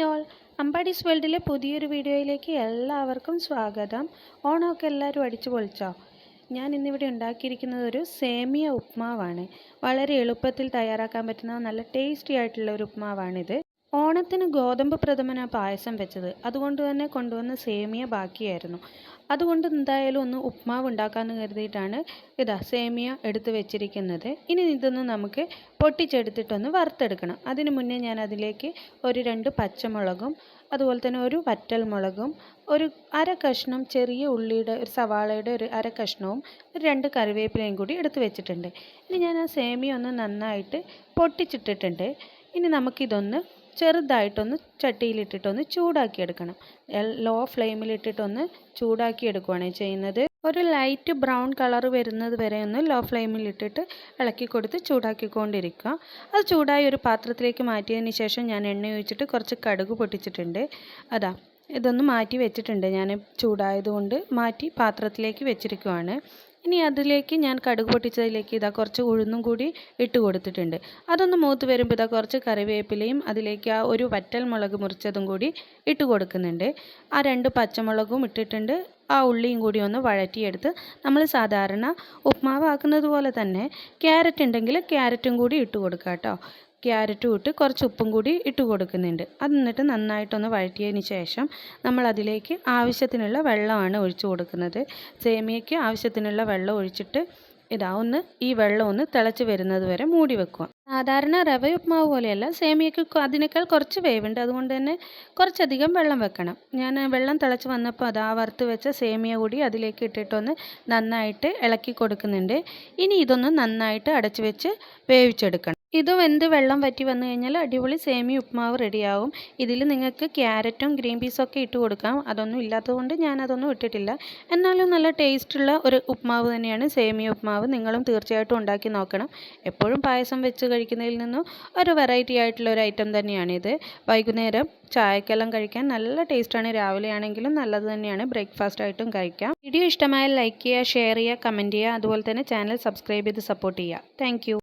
Hi all. അമ്പാടീസ് വേൾഡിലെ പുതിയൊരു വീഡിയോയിലേക്ക് എല്ലാവർക്കും സ്വാഗതം. ഓണമൊക്കെ എല്ലാവരും അടിച്ചു പൊളിച്ചോ? ഞാൻ ഇന്നിവിടെ ഉണ്ടാക്കിയിരിക്കുന്നത് ഒരു സേമിയ ഉപ്മാവാണ്. വളരെ എളുപ്പത്തിൽ തയ്യാറാക്കാൻ പറ്റുന്ന നല്ല ടേസ്റ്റി ആയിട്ടുള്ള ഒരു ഉപ്മാവാണിത്. ഓണത്തിന് ഗോതമ്പ് പ്രഥമന പായസം വെച്ചത്. അതുകൊണ്ട് തന്നെ കൊണ്ടുവന്ന സേമിയ ബാക്കിയായിരുന്നു. അതുകൊണ്ട് എന്തായാലും ഒന്ന് ഉപ്മാവ് ഉണ്ടാക്കാമെന്ന് കരുതിയിട്ടാണ് ഇതാ സേമിയ എടുത്ത് വെച്ചിരിക്കുന്നത്. ഇനി ഇതൊന്ന് നമുക്ക് പൊട്ടിച്ചെടുത്തിട്ടൊന്ന് വറുത്തെടുക്കണം. അതിന് മുന്നേ ഞാൻ അതിലേക്ക് ഒരു രണ്ട് പച്ചമുളകും അതുപോലെ തന്നെ ഒരു വറ്റൽ മുളകും ഒരു അര കഷ്ണം ചെറിയ ഉള്ളിയുടെ ഒരു സവാളയുടെ ഒരു അര കഷ്ണവും ഒരു രണ്ട് കറിവേപ്പിലയും കൂടി എടുത്ത് വെച്ചിട്ടുണ്ട്. ഇനി ഞാൻ ആ സേമിയ ഒന്ന് നന്നായിട്ട് പൊട്ടിച്ചിട്ടിട്ടുണ്ട്. ഇനി നമുക്കിതൊന്ന് ചെറുതായിട്ടൊന്ന് ചട്ടിയിലിട്ടിട്ടൊന്ന് ചൂടാക്കിയെടുക്കണം. ലോ ഫ്ലെയിമിലിട്ടിട്ടൊന്ന് ചൂടാക്കിയെടുക്കുകയാണ് ചെയ്യുന്നത്. ഒരു ലൈറ്റ് ബ്രൗൺ കളർ വരുന്നത് വരെ ഒന്ന് ലോ ഫ്ലെയിമിലിട്ടിട്ട് ഇളക്കി കൊടുത്ത് ചൂടാക്കിക്കൊണ്ടിരിക്കുക. അത് ചൂടായി ഒരു പാത്രത്തിലേക്ക് മാറ്റിയതിന് ശേഷം ഞാൻ എണ്ണ ഒഴിച്ചിട്ട് കുറച്ച് കടുക് പൊട്ടിച്ചിട്ടുണ്ട്. അതാ ഇതൊന്ന് മാറ്റി വെച്ചിട്ടുണ്ട്. ഞാൻ ചൂടായതുകൊണ്ട് മാറ്റി പാത്രത്തിലേക്ക് വെച്ചിരിക്കുവാണ്. ഇനി അതിലേക്ക് ഞാൻ കടുക് പൊട്ടിച്ചതിലേക്ക് ഇതാ കുറച്ച് ഉഴുന്നും കൂടി ഇട്ട് കൊടുത്തിട്ടുണ്ട്. അതൊന്ന് മൂത്ത് വരുമ്പോൾ ഇതാ കുറച്ച് കറിവേപ്പിലയും അതിലേക്ക് ആ ഒരു വറ്റൽ മുളക് മുറിച്ചതും കൂടി ഇട്ട് കൊടുക്കുന്നുണ്ട്. ആ രണ്ട് പച്ചമുളകും ഇട്ടിട്ടുണ്ട്. ആ ഉള്ളിയും കൂടി ഒന്ന് വഴറ്റിയെടുത്ത് നമ്മൾ സാധാരണ ഉപ്മാവ് ആക്കുന്നത് പോലെ തന്നെ ക്യാരറ്റ് ഉണ്ടെങ്കിൽ ക്യാരറ്റും കൂടി ഇട്ട് കൊടുക്കുക കേട്ടോ. ക്യാരറ്റും ഇട്ട് കുറച്ച് ഉപ്പും കൂടി ഇട്ട് കൊടുക്കുന്നുണ്ട്. അത് എന്നിട്ട് നന്നായിട്ടൊന്ന് വഴറ്റിയതിന് ശേഷം നമ്മൾ അതിലേക്ക് ആവശ്യത്തിനുള്ള വെള്ളമാണ് ഒഴിച്ചു കൊടുക്കുന്നത്. സേമിയയ്ക്ക് ആവശ്യത്തിനുള്ള വെള്ളം ഒഴിച്ചിട്ട് ഇതാ ഒന്ന് ഈ വെള്ളം ഒന്ന് തിളച്ച് വരുന്നത് വരെ മൂടി വെക്കുക. സാധാരണ റവ ഉപ്മാവ് പോലെയല്ല സേമിയയ്ക്ക് അതിനേക്കാൾ കുറച്ച് വേവുണ്ട്. അതുകൊണ്ട് തന്നെ കുറച്ചധികം വെള്ളം വെക്കണം. ഞാൻ വെള്ളം തിളച്ച് വന്നപ്പോൾ അത് ആ വറുത്ത് വെച്ച സേമിയ കൂടി അതിലേക്ക് ഇട്ടിട്ടൊന്ന് നന്നായിട്ട് ഇളക്കി കൊടുക്കുന്നുണ്ട്. ഇനി ഇതൊന്ന് നന്നായിട്ട് അടച്ചു വെച്ച് വേവിച്ചെടുക്കണം. ഇത് വെന്ത് വെള്ളം വറ്റി വന്നു കഴിഞ്ഞാൽ അടിപൊളി സേമി ഉപ്മാവ് റെഡിയാവും. ഇതിൽ നിങ്ങൾക്ക് ക്യാരറ്റും ഗ്രീൻ പീസും ഒക്കെ ഇട്ട് കൊടുക്കാം. അതൊന്നും ഇല്ലാത്തതുകൊണ്ട് ഞാൻ അതൊന്നും ഇട്ടിട്ടില്ല. എന്നാലും നല്ല ടേസ്റ്റുള്ള ഒരു ഉപ്മാവ് തന്നെയാണ് സേമി ഉപ്മാവ്. നിങ്ങളും തീർച്ചയായിട്ടും ഉണ്ടാക്കി നോക്കണം. എപ്പോഴും പായസം വെച്ച് കഴിക്കുന്നതിൽ നിന്നും ഒരു വെറൈറ്റി ആയിട്ടുള്ള ഒരു ഐറ്റം തന്നെയാണിത്. വൈകുന്നേരം ചായക്കെല്ലാം കഴിക്കാൻ നല്ല ടേസ്റ്റാണ് രാവിലെ ആണെങ്കിലും നല്ലത് തന്നെയാണ്. ബ്രേക്ക്ഫാസ്റ്റ് ആയിട്ടും കഴിക്കാം. വീഡിയോ ഇഷ്ടമായാൽ ലൈക്ക് ചെയ്യുക ഷെയർ ചെയ്യുക കമന്റ് ചെയ്യുക. അതുപോലെ തന്നെ ചാനൽ സബ്സ്ക്രൈബ് ചെയ്ത് സപ്പോർട്ട് ചെയ്യുക. താങ്ക്